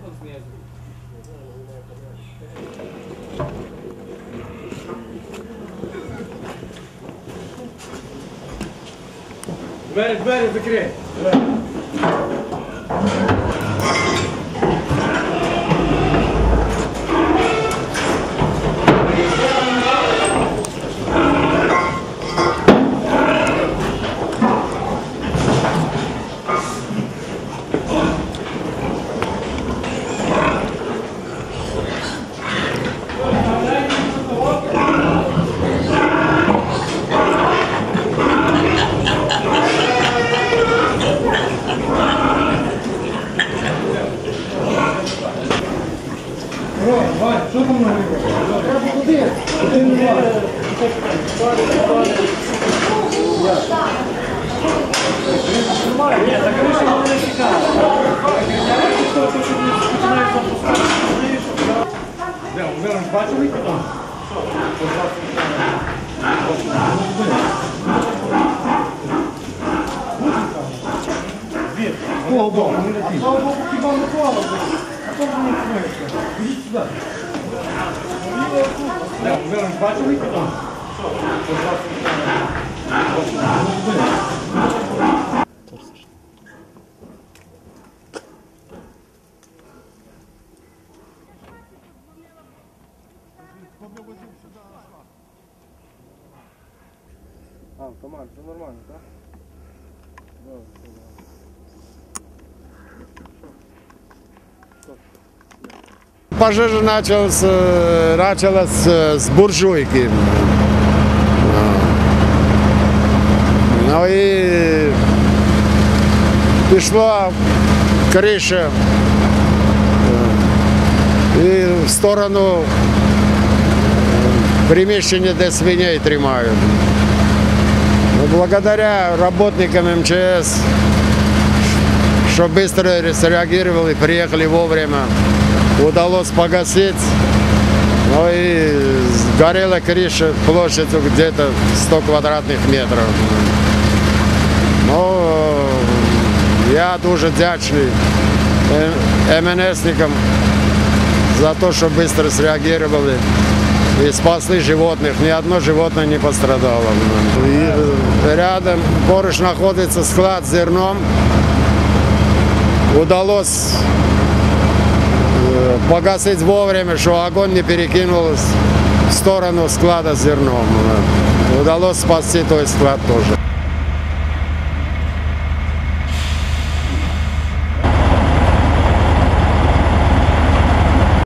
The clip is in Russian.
Vamos mesmo. Várias, várias, eu. Двері, двері закрий. Де, ви ж бачили? Кого боку? А того боку хіба не клало? А то ж не смеється. Ідіть сюди. Де, ви ж бачили? А, автомат, все нормально, так? Пожежа началась, э, началась э, с буржуйки. Ну и пішла криша і в сторону приміщення, де свиней тримають. Ну, Благодаря работникам МЧС, что быстро среагировали, приехали вовремя, удалось погасить. Ну и сгорела крыша площадью где-то 100 квадратных метров. Ну, я дуже вдячний е- МНСникам за то, что быстро среагировали и спасли животных. Ни одно животное не пострадало. И э, рядом поруч находится склад с зерном. Удалось э, погасить вовремя, что огонь не перекинулся в сторону склада с зерном. Удалось спасти той склад тоже.